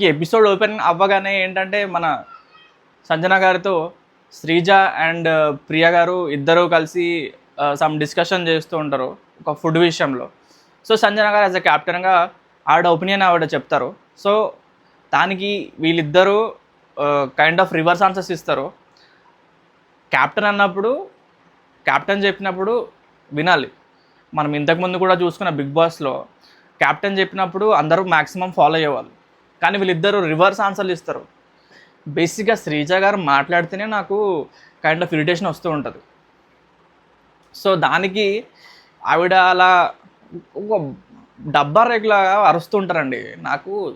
ఈ episode open అవ్వగానే ఏంటంటే మన సంజన గారితో శ్రీజ అండ్ uh, ప్రియ గారు ఇద్దరూ కలిసి uh, సమ్ డిస్కషన్ చేస్తూ ఉంటారు ఒక ఫుడ్ విషయంలో. సో సంజన గారు యాజ్ అ క్యాప్టెన్గా ఆవిడ ఒపీనియన్ ఆవిడ చెప్తారు. సో దానికి వీళ్ళిద్దరూ కైండ్ ఆఫ్ రివర్స్ ఆన్సర్స్ ఇస్తారు. క్యాప్టెన్ అన్నప్పుడు క్యాప్టెన్ చెప్పినప్పుడు వినాలి. మనం ఇంతకుముందు కూడా చూసుకున్న బిగ్ బాస్లో క్యాప్టెన్ చెప్పినప్పుడు అందరూ మ్యాక్సిమం ఫాలో అయ్యేవాళ్ళు. కానీ వీళ్ళిద్దరూ రివర్స్ ఆన్సర్లు ఇస్తారు. బేసిక్గా శ్రీజ గారు మాట్లాడితేనే నాకు కైండ్ ఆఫ్ ఇరిటేషన్ వస్తూ ఉంటుంది. సో దానికి ఆవిడ అలా ఒక డబ్బా రేకులాగా అరుస్తుంటారండి నాకు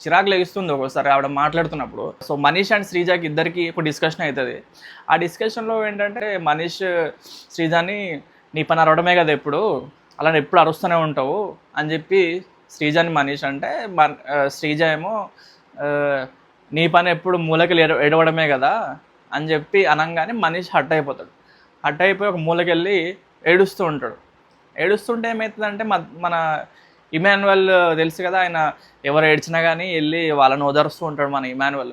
చిరాకు లెగిస్తుంది ఒక్కోసారి ఆవిడ మాట్లాడుతున్నప్పుడు. సో మనీష్ అండ్ శ్రీజాకి ఇద్దరికి ఒక డిస్కషన్ అవుతుంది ఆ డిస్కషన్లో ఏంటంటే మనీష్ శ్రీజాని నీ పని అరవడమే కదా ఎప్పుడు? అలా ఎప్పుడు అరుస్తూనే ఉంటావు? అని చెప్పి శ్రీజని మనీష్ అంటే మన శ్రీజ ఏమో నీ పని ఎప్పుడు మూలకి ఎడ ఎడవడమే కదా అని చెప్పి అనగానే మనీష్ హట్ అయిపోతాడు. హట్ అయిపోయి ఒక మూలకెళ్ళి ఏడుస్తూ ఉంటాడు. ఏడుస్తుంటే ఏమవుతుందంటే మ- మన ఇమాన్యువల్ తెలుసు కదా ఆయన ఎవరు ఏడ్చినా కానీ వెళ్ళి వాళ్ళని ఓదారుస్తూ ఉంటాడు మన ఇమాన్యువల్.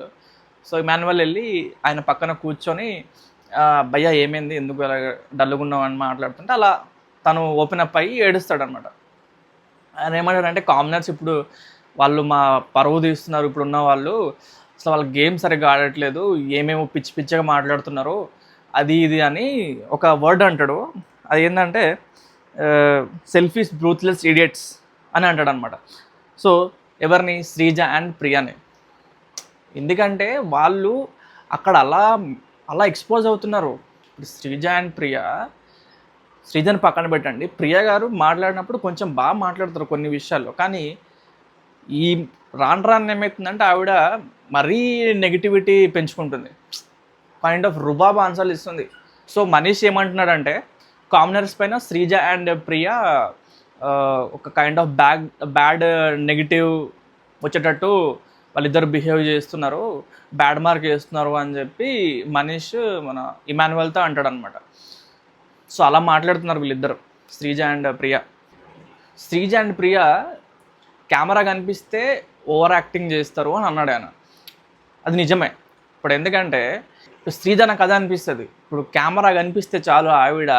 సో ఇమాన్యువల్ వెళ్ళి ఆయన పక్కన కూర్చొని భయ్య భయ్యా ఏమైంది? ఎందుకు అలా డల్లుగున్నావు? అని మాట్లాడుతుంటే అలా తను ఓపెన్ అప్ అయ్యి ఏడుస్తాడనమాట ఆయన ఏమంటాడంటే కామనర్స్ ఇప్పుడు వాళ్ళు మా పరువు తీస్తున్నారు ఇప్పుడు ఉన్న వాళ్ళు. అసలు వాళ్ళ గేమ్ సరిగ్గా ఆడట్లేదు. ఏమేమో పిచ్చి పిచ్చిగా మాట్లాడుతున్నారు. అది ఇది అని ఒక వర్డ్ అంటాడు. అది ఏంటంటే సెల్ఫీస్ బ్రూత్లెస్ ఇడియట్స్ అని అంటాడు అనమాట సో ఎవరిని? శ్రీజ అండ్ ప్రియాని. ఎందుకంటే వాళ్ళు అక్కడ అలా అలా ఎక్స్పోజ్ అవుతున్నారు. ఇప్పుడు శ్రీజ అండ్ ప్రియ శ్రీజని పక్కన పెట్టండి. ప్రియ గారు మాట్లాడినప్పుడు కొంచెం బాగా మాట్లాడతారు కొన్ని విషయాల్లో. కానీ ఈ రాను రాను ఏమవుతుందంటే ఆవిడ మరీ నెగిటివిటీ పెంచుకుంటుంది. కైండ్ ఆఫ్ రుబాబ్ ఆన్సర్లు ఇస్తుంది. సో మనీష్ ఏమంటున్నాడంటే కామనర్స్ పైన శ్రీజ అండ్ ప్రియ ఒక kind of bad bad negative వచ్చేటట్టు వాళ్ళిద్దరు బిహేవ్ చేస్తున్నారు. బ్యాడ్ మార్క్ చేస్తున్నారు అని చెప్పి మనీష్ మన ఇమాన్యువల్తో అంటాడు అనమాట సో అలా మాట్లాడుతున్నారు వీళ్ళిద్దరు Sreeja and Priya. Sreeja and Priya camera కనిపిస్తే ఓవర్ యాక్టింగ్ చేస్తారు అని అన్నాడు ఆయన. అది నిజమే. ఇప్పుడు ఎందుకంటే ఇప్పుడు శ్రీజ నాకు కథ అనిపిస్తుంది. ఇప్పుడు కెమెరా కనిపిస్తే చాలు ఆవిడ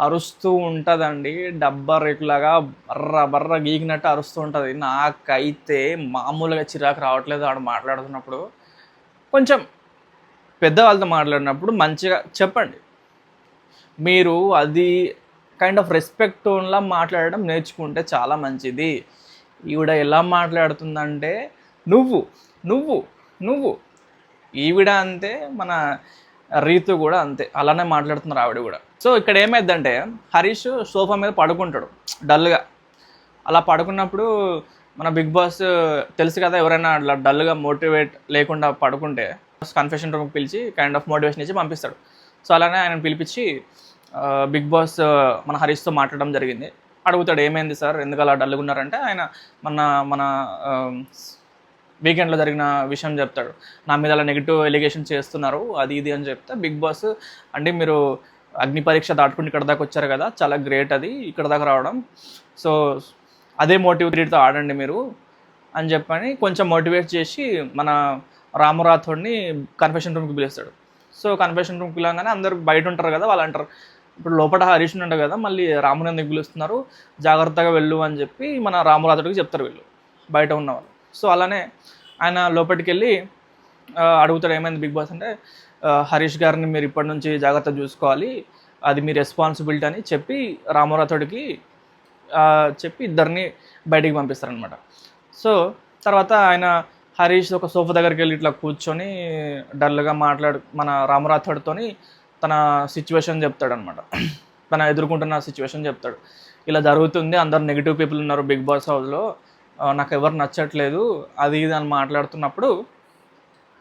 అరుస్తూ ఉంటుందండి. డబ్బా రేకులాగా బర్ర బర్ర గీకినట్టు అరుస్తూ ఉంటుంది. నాకైతే మామూలుగా చిరాకు రావట్లేదు ఆడు మాట్లాడుతున్నప్పుడు. కొంచెం పెద్దవాళ్ళతో మాట్లాడినప్పుడు మంచిగా చెప్పండి. మీరు అది కైండ్ ఆఫ్ రెస్పెక్ట్ టోన్లా మాట్లాడడం నేర్చుకుంటే చాలా మంచిది. ఈవిడ ఎలా మాట్లాడుతుందంటే నువ్వు నువ్వు నువ్వు. ఈవిడ అంతే మన రీతు కూడా అంతే. అలానే మాట్లాడుతున్నారు ఆవిడ కూడా. సో ఇక్కడ ఏమైందంటే హరీష్ సోఫా మీద పడుకుంటాడు డల్గా. అలా పడుకున్నప్పుడు మన బిగ్ బాస్ తెలుసు కదా ఎవరైనా అట్లా డల్గా మోటివేట్ లేకుండా పడుకుంటే కన్ఫెషన్ రూమ్కి పిలిచి కైండ్ ఆఫ్ మోటివేషన్ ఇచ్చి పంపిస్తాడు. సో అలానే ఆయన పిలిపించి బిగ్ బాస్ మన హరీష్తో మాట్లాడడం జరిగింది. అడుగుతాడు ఏమైంది సార్? ఎందుకు అలా డల్గా ఆయన మన మన వీకెండ్లో జరిగిన విషయం చెప్తాడు. నా మీద అలా నెగిటివ్ ఎలిగేషన్ చేస్తున్నారు అది ఇది అని చెప్తే బిగ్ బాస్ అంటే మీరు అగ్ని పరీక్ష దాటుకుని ఇక్కడ దాకా వచ్చారు కదా చాలా గ్రేట్ అది ఇక్కడ దాకా రావడం. సో అదే మోటివ్ త్రీతో ఆడండి మీరు అని చెప్పని కొంచెం మోటివేట్ చేసి మన రామరాథోడ్ని కన్ఫెషన్ రూమ్కి పిలుస్తాడు. సో కన్ఫెషన్ రూమ్కి పిలవగానే అందరు బయట ఉంటారు కదా వాళ్ళు అంటారు. ఇప్పుడు లోపల హరీష్ ఉంటాడు కదా మళ్ళీ రాముని ఎందుకు పిలుస్తున్నారు? జాగ్రత్తగా వెళ్ళు అని చెప్పి మన రామరాజుడికి చెప్తారు వీళ్ళు బయట ఉన్నవాళ్ళు. సో అలానే ఆయన లోపలికి వెళ్ళి అడుగుతాడు ఏమైంది బిగ్ బాస్ అంటే హరీష్ గారిని మీరు ఇప్పటి నుంచి జాగ్రత్త చూసుకోవాలి అది మీ రెస్పాన్సిబిలిటీ అని చెప్పి రామరాథుడికి చెప్పి ఇద్దరిని బయటికి పంపిస్తారనమాట సో తర్వాత ఆయన హరీష్ ఒక సోఫా దగ్గరికి వెళ్ళి ఇట్లా కూర్చొని డల్గా మాట్లాడు మన రామరాథడ్తోని తన సిచ్యువేషన్ చెప్తాడనమాట తన ఎదుర్కొంటున్న సిచ్యువేషన్ చెప్తాడు. ఇలా జరుగుతుంది అందరు నెగిటివ్ పీపుల్ ఉన్నారు బిగ్ బాస్ హౌస్లో. నాకు ఎవరు నచ్చట్లేదు అది ఇది అని మాట్లాడుతున్నప్పుడు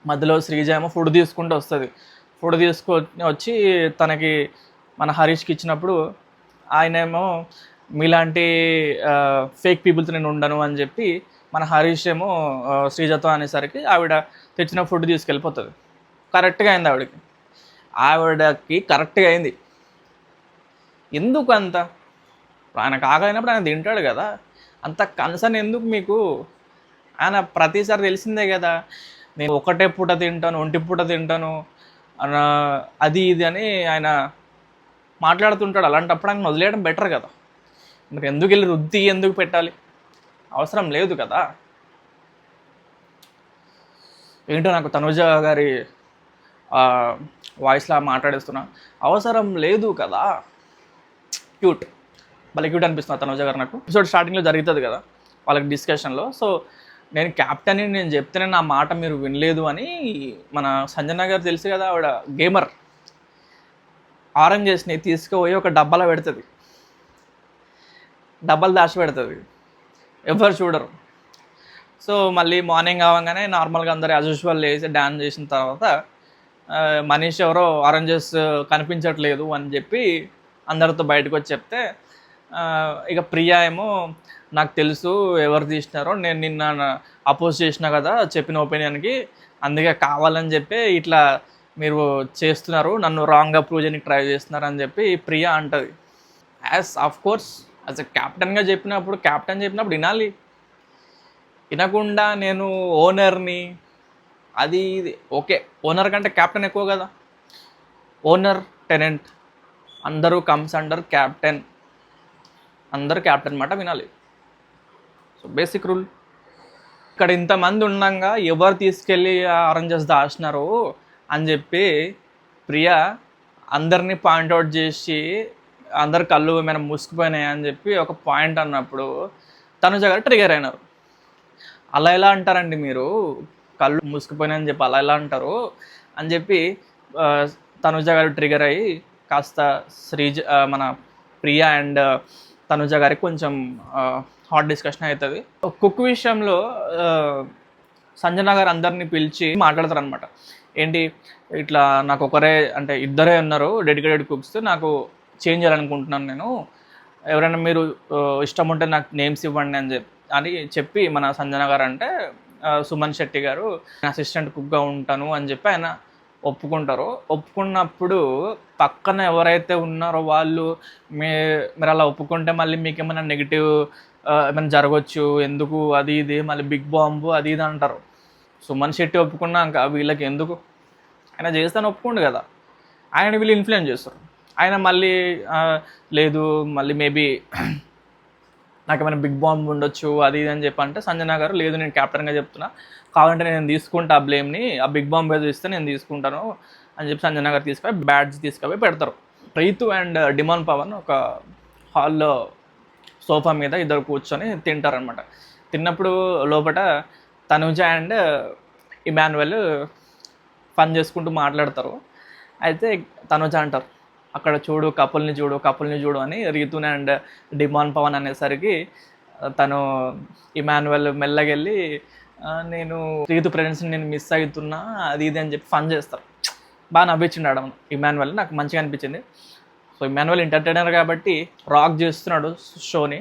మధ్యలో శ్రీజ ఏమో ఫుడ్ తీసుకుంటూ వస్తుంది. ఫుడ్ తీసుకు వచ్చి తనకి మన హరీష్కి ఇచ్చినప్పుడు ఆయన ఏమో మీలాంటి ఫేక్ పీపుల్తో నేను ఉండను అని చెప్పి మన హరీష్ ఏమో శ్రీజతో అనేసరికి ఆవిడ తెచ్చిన ఫుడ్ తీసుకెళ్ళిపోతుంది. కరెక్ట్గా అయింది ఆవిడకి. ఆవిడకి కరెక్ట్గా అయింది. ఎందుకు అంత ఆయన ఆయనకు ఆయన తింటాడు కదా. అంత కన్సర్న్ ఎందుకు మీకు? ఆయన ప్రతిసారి తెలిసిందే కదా. నేను ఒకటే పూట తింటాను ఒంటి పూట తింటాను అన్న అది ఇది అని ఆయన మాట్లాడుతుంటాడు. అలాంటప్పుడు ఆయన వదిలేయడం బెటర్ కదా. మరి ఎందుకు వెళ్ళి రుద్ది ఎందుకు పెట్టాలి? అవసరం లేదు కదా? ఏంటో నాకు తనుజ గారి వాయిస్లా మాట్లాడేస్తున్నా. అవసరం లేదు కదా? క్యూట్ భలే క్యూట్ అనిపిస్తుంది తనుజ గారు నాకు. ఎపిసోడ్ స్టార్టింగ్లో జరుగుతుంది కదా వాళ్ళకి డిస్కషన్లో సో నేను క్యాప్టెన్ అని నేను చెప్తేనే నా మాట మీరు వినలేదు అని మన సంజన గారు తెలుసు కదా ఆవిడ గేమర్ ఆరెంజెస్ని తీసుకుపోయి ఒక డబ్బాలో పెడుతుంది. డబ్బాలు దాచి పెడుతుంది ఎవరు చూడరు. సో మళ్ళీ మార్నింగ్ అవ్వగానే నార్మల్గా అందరు యాజ్ యూజువల్ లేచి డ్యాన్స్ చేసిన తర్వాత మనీష్ ఎవరో ఆరెంజెస్ కనిపించట్లేదు అని చెప్పి అందరితో బయటకు వచ్చి చెప్తే ఇక ప్రియా ఏమో నాకు తెలుసు ఎవరు తీసినారో నేను నిన్న అపోజ్ చేసిన కదా చెప్పిన ఒపీనియన్కి అందుకే కావాలని చెప్పి ఇట్లా మీరు చేస్తున్నారు నన్ను రాంగ్గా ప్రూవ్ చేయడానికి ట్రై చేస్తున్నారు అని చెప్పి ప్రియా అంటుంది. యాజ్ ఆఫ్ కోర్స్ అసలు క్యాప్టెన్గా చెప్పినప్పుడు క్యాప్టెన్ చెప్పినప్పుడు వినాలి. వినకుండా నేను ఓనర్ని అది ఇది ఓకే ఓనర్ కంటే క్యాప్టెన్ ఎక్కువ కదా. ఓనర్ టెనెంట్ అందరూ కమ్స్ అండర్ క్యాప్టెన్ అందరూ క్యాప్టెన్ మాట వినాలి. సో బేసిక్ రూల్ ఇక్కడ ఇంతమంది ఉండగా ఎవరు తీసుకెళ్ళి అరేంజెస్ దాచినారు అని చెప్పి ప్రియా అందరినీ పాయింట్అవుట్ చేసి అందరు కళ్ళు ఏమైనా మూసుకుపోయినాయి అని చెప్పి ఒక పాయింట్ అన్నప్పుడు తనుజ గారు ట్రిగర్ అయినారు. అలా ఎలా అంటారండి మీరు? కళ్ళు మూసుకుపోయినాయని చెప్పి అలా ఎలా అంటారు? అని చెప్పి తనుజ గారు ట్రిగర్ అయ్యి కాస్త శ్రీజ మన ప్రియా అండ్ తనుజ గారికి కొంచెం హాట్ డిస్కషన్ అవుతుంది. కుక్ విషయంలో సంజన గారు అందరినీ పిలిచి మాట్లాడతారు అనమాట ఏంటి ఇట్లా నాకు ఒకరే అంటే ఇద్దరే ఉన్నారు డెడికేటెడ్ కుక్స్ నాకు చేంజ్ చేయాలనుకుంటున్నాను నేను. ఎవరైనా మీరు ఇష్టం ఉంటే నాకు నేమ్స్ ఇవ్వండి అని చెప్పి అని చెప్పి మన సంజన గారు అంటే సుమన్ శెట్టి గారు అసిస్టెంట్ కుక్గా ఉంటాను అని చెప్పి ఆయన ఒప్పుకుంటారు. ఒప్పుకున్నప్పుడు పక్కన ఎవరైతే ఉన్నారో వాళ్ళు మీ మీరు అలా ఒప్పుకుంటే మళ్ళీ మీకు ఏమైనా నెగిటివ్ ఏమైనా జరగవచ్చు ఎందుకు అది ఇది మళ్ళీ బిగ్ బాంబు అది ఇది అంటారు. సుమన్ శెట్టి ఒప్పుకున్నాక వీళ్ళకి ఎందుకు? ఆయన చేస్తాను ఒప్పుకోండు కదా. ఆయన వీళ్ళు ఇన్ఫ్లుయెన్స్ చేస్తారు. ఆయన మళ్ళీ లేదు మళ్ళీ మేబీ నాకు ఏమైనా బిగ్ బాంబ్ ఉండొచ్చు అది ఇది అని చెప్పి అంటే సంజన గారు లేదు నేను క్యాప్టెన్గా చెప్తున్నా. కావాలంటే నేను తీసుకుంటా ఆ బ్లేమ్ని ఆ బిగ్ బాంబ్ ఏదో ఇస్తే నేను తీసుకుంటాను అని చెప్పి సంజన గారు తీసుకొని బ్యాడ్స్ తీసుకొని పెడతారు. రైతు అండ్ డిమాన్ పవన్ ఒక హాల్లో సోఫా మీద ఇద్దరు కూర్చొని తింటారనమాట తిన్నప్పుడు లోపల తనుజ అండ్ ఇమాన్యువల్ ఫన్ చేసుకుంటూ మాట్లాడతారు. అయితే తనుజ అంటారు అక్కడ చూడు కపుల్ని చూడు కపుల్ని చూడు అని రీతుని అండ్ డిమాన్ పవన్ అనేసరికి తను ఇమాన్యువల్ మెల్లగెళ్ళి నేను రీతు ప్రెజెన్స్ని నేను మిస్ అవుతున్నా అది ఇది అని చెప్పి ఫన్ చేస్తారు. బాగా నవ్వించిండు ఆడ ఇమాన్యువల్ నాకు మంచిగా అనిపించింది. సో ఇమాన్యువల్ ఎంటర్టైనర్ కాబట్టి రాక్ చేస్తున్నాడు షోని.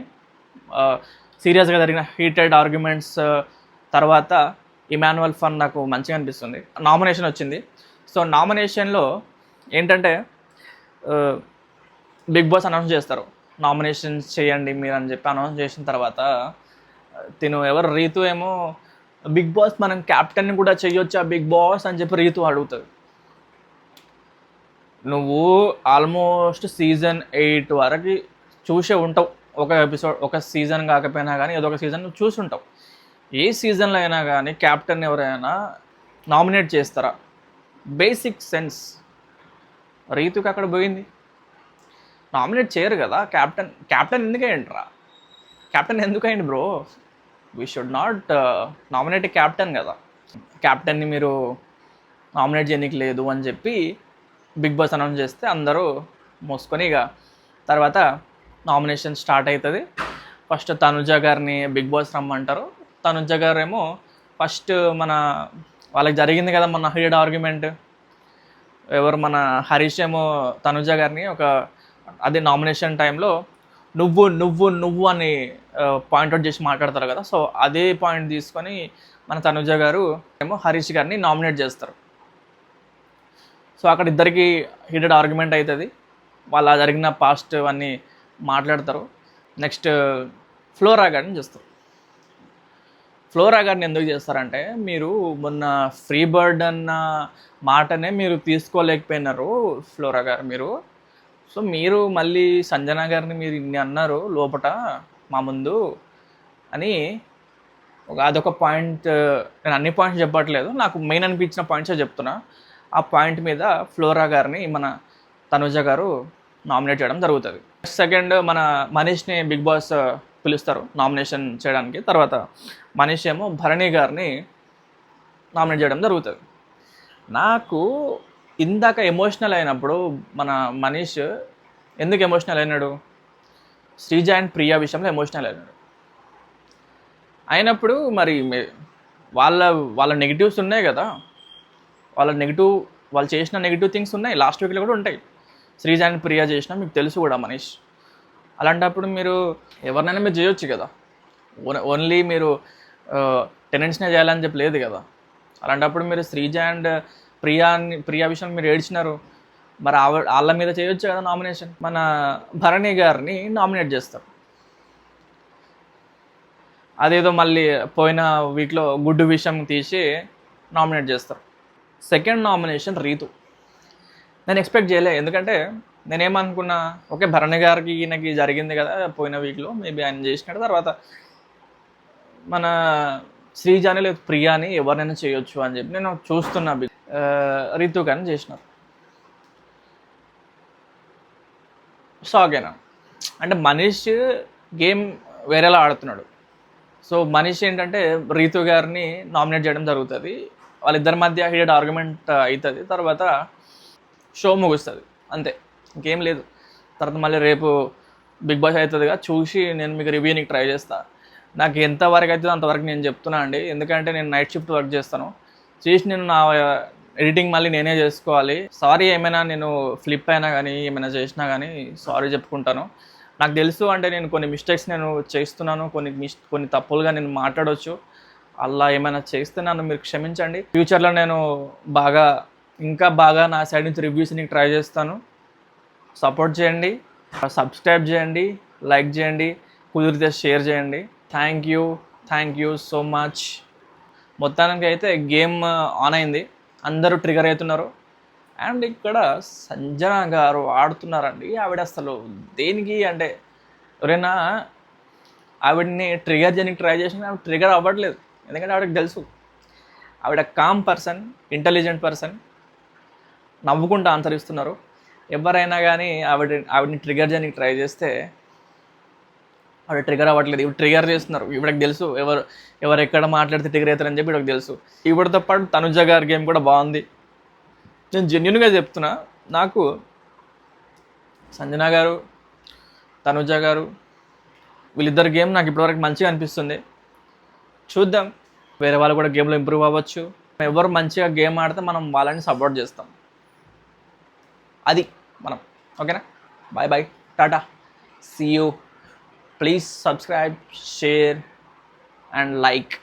సీరియస్గా జరిగిన హీటెడ్ ఆర్గ్యుమెంట్స్ తర్వాత ఇమాన్యువల్ ఫన్ నాకు మంచిగా అనిపిస్తుంది. నామినేషన్ వచ్చింది. సో నామినేషన్లో ఏంటంటే బిగ్ బాస్ అనౌన్స్ చేస్తారు. నామినేషన్స్ చేయండి మీరు అని చెప్పి అనౌన్స్ చేసిన తర్వాత తిను ఎవరు? రీతు ఏమో బిగ్ బాస్ మనం క్యాప్టెన్ కూడా చేయొచ్చా బిగ్ బాస్? అని చెప్పి రీతు అడుగుతుంది నువ్వు ఆల్మోస్ట్ సీజన్ ఎయిట్ వరకు చూసే ఉంటావు. ఒక ఎపిసోడ్ ఒక సీజన్ కాకపోయినా కానీ ఏదో ఒక సీజన్ నువ్వు చూసి ఉంటావు. ఏ సీజన్లో అయినా కానీ క్యాప్టెన్ ఎవరైనా నామినేట్ చేస్తారా? బేసిక్ సెన్స్ రీతుకి అక్కడ పోయింది. నామినేట్ చేయరు కదా. క్యాప్టెన్ క్యాప్టెన్ ఎందుకు అయ్యండిరా captain ఎందుకయ్యండి bro? We should not nominate captain కదా. క్యాప్టెన్ని మీరు నామినేట్ చేయడానికి లేదు అని చెప్పి బిగ్ బాస్ అనౌన్స్ చేస్తే అందరూ మోసుకొని ఇక తర్వాత నామినేషన్ స్టార్ట్ అవుతుంది ఫస్ట్ తనుజ గారిని బిగ్ బాస్ రమ్మంటారు. తనుజ గారు ఏమో ఫస్ట్ మన వాళ్ళకి జరిగింది కదా మన హీడ్ ఆర్గ్యుమెంట్. ఎవరు మన హరీష్ ఏమో తనుజ గారిని ఒక అదే నామినేషన్ టైంలో నువ్వు నువ్వు నువ్వు అని పాయింట్అవుట్ చేసి మాట్లాడతారు కదా. సో అదే పాయింట్ తీసుకొని మన తనుజ గారు ఏమో హరీష్ గారిని నామినేట్ చేస్తారు. సో అక్కడ ఇద్దరికి హీటెడ్ ఆర్గ్యుమెంట్ అవుతుంది వాళ్ళ జరిగిన పాస్ట్ అన్నీ మాట్లాడతారు. నెక్స్ట్ ఫ్లోరా గారిని చూస్తారు ఫ్లోరా గారిని ఎందుకు చేస్తారంటే మీరు మొన్న ఫ్రీ బర్డ్ అన్న మాటనే మీరు తీసుకోలేకపోయినారు ఫ్లోరా గారు మీరు. సో మీరు మళ్ళీ సంజన గారిని మీరు ఇన్ని అన్నారు లోపట మా ముందు అని ఒక అదొక పాయింట్ నేను అన్ని పాయింట్స్ చెప్పట్లేదు నాకు మెయిన్ అనిపించిన పాయింట్సే చెప్తున్నా. ఆ పాయింట్ మీద ఫ్లోరా గారిని మన తనుజ గారు నామినేట్ చేయడం జరుగుతుంది. సెకండ్ మన మనీష్ని బిగ్ బాస్ పిలుస్తారు నామినేషన్ చేయడానికి తర్వాత మనీష్ ఏమో భరణి గారిని నామినేట్ చేయడం జరుగుతుంది. నాకు ఇందాక ఎమోషనల్ అయినప్పుడు మన మనీష్ ఎందుకు ఎమోషనల్ అయినాడు? శ్రీజ అండ్ ప్రియా విషయంలో ఎమోషనల్ అయినాడు. అయినప్పుడు మరి వాళ్ళ వాళ్ళ నెగిటివ్స్ ఉన్నాయి కదా? వాళ్ళ నెగిటివ్ వాళ్ళు చేసిన నెగిటివ్ థింగ్స్ ఉన్నాయి. లాస్ట్ వీక్లో కూడా ఉంటాయి. శ్రీజ అండ్ ప్రియా చేసిన మీకు తెలుసు కూడా మనీష్. అలాంటప్పుడు మీరు ఎవరినైనా మీరు చేయొచ్చు కదా? ఓన్- ఓన్లీ మీరు టెనెంట్స్నే చేయాలని చెప్పి లేదు కదా. అలాంటప్పుడు మీరు శ్రీజ అండ్ ప్రియా ప్రియా విషయం మీరు ఏడ్చినారు. మరి వాళ్ళ మీద చేయొచ్చు కదా నామినేషన్ మన భరణి గారిని నామినేట్ చేస్తారు. అదేదో మళ్ళీ పోయిన వీక్లో గుడ్డు విషయం తీసి నామినేట్ చేస్తారు. Second nomination Ritu. నేను ఎక్స్పెక్ట్ చేయలే. ఎందుకంటే నేనేమనుకున్నా ఓకే భరణి గారికి ఈయనకి జరిగింది కదా పోయిన వీక్లో మేబీ ఆయన చేసినాడు. తర్వాత మన శ్రీజాని లేదు ప్రియాని ఎవరినైనా చేయొచ్చు అని చెప్పి నేను చూస్తున్నా. బిగ్ రీతు కానీ చేసినారు. షాకేనా అంటే మనీష్ గేమ్ వేరేలా ఆడుతున్నాడు. సో మనీష్ ఏంటంటే రీతు గారిని నామినేట్ చేయడం జరుగుతుంది. వాళ్ళిద్దరి మధ్య హీడెడ్ ఆర్గ్యుమెంట్ అవుతుంది తర్వాత షో ముగుస్తుంది. అంతే. ఇంకేం లేదు. తర్వాత మళ్ళీ రేపు బిగ్ బాస్ అవుతుందిగా చూసి నేను మీకు రివ్యూనికి ట్రై చేస్తాను నాకు ఎంతవరకు అవుతుందో అంతవరకు నేను చెప్తున్నా అండి. ఎందుకంటే నేను నైట్ షిఫ్ట్ వర్క్ చేస్తాను. చేసి నేను నా ఎడిటింగ్ మళ్ళీ నేనే చేసుకోవాలి. సారీ ఏమైనా నేను ఫ్లిప్ అయినా కానీ ఏమైనా చేసినా కానీ సారీ చెప్పుకుంటాను. నాకు తెలుసు అంటే నేను కొన్ని మిస్టేక్స్ నేను చేస్తున్నాను. కొన్ని మిస్ కొన్ని తప్పులుగా నేను మాట్లాడవచ్చు అలా ఏమైనా చేస్తే నన్ను మీరు క్షమించండి. ఫ్యూచర్లో నేను బాగా ఇంకా బాగా నా సైడ్ నుంచి రివ్యూస్ని ట్రై చేస్తాను. సపోర్ట్ చేయండి. సబ్స్క్రైబ్ చేయండి. లైక్ చేయండి. కుదిరితే షేర్ చేయండి. Thank you thank you so much. మొత్తానికి అయితే గేమ్ ఆన్ అయింది. అందరూ ట్రిగర్ అవుతున్నారు. అండ్ ఇక్కడ సంజన గారు ఆడుతున్నారండి. ఆవిడ అసలు దేనికి అంటే ఎవరైనా ఆవిడని ట్రిగర్ చేయడానికి ట్రై చేసిన ఆవిడ ట్రిగర్ అవ్వట్లేదు. ఎందుకంటే ఆవిడకి తెలుసు. ఆవిడ కామ్ పర్సన్ ఇంటెలిజెంట్ పర్సన్ నవ్వుకుంటూ ఆన్సర్ ఇస్తున్నారు. ఎవరైనా కానీ ఆవిడ ఆవిడని ట్రిగర్ చేయడానికి ట్రై చేస్తే ఆవిడ ట్రిగర్ అవ్వట్లేదు. ఇవి ట్రిగర్ చేస్తున్నారు. ఇవిడకి తెలుసు. ఎవరు ఎవరు ఎక్కడ మాట్లాడితే ట్రిగర్ అవుతారని చెప్పి ఇవిడకి తెలుసు. ఇవిడతో పాటు తనుజ గారి గేమ్ కూడా బాగుంది. నేను జెన్యున్గా చెప్తున్నా నాకు సంజన గారు తనుజ గారు వీళ్ళిద్దరు గేమ్ నాకు ఇప్పటివరకు మంచిగా అనిపిస్తుంది. చూద్దాం. వేరే వాళ్ళు కూడా గేమ్లో ఇంప్రూవ్ అవ్వచ్చు. ఎవరు మంచిగా గేమ్ ఆడితే మనం వాళ్ళని సపోర్ట్ చేస్తాం. అది మనం. ఓకేనా? Bye bye tata see you please subscribe share and like.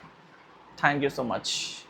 Thank you so much.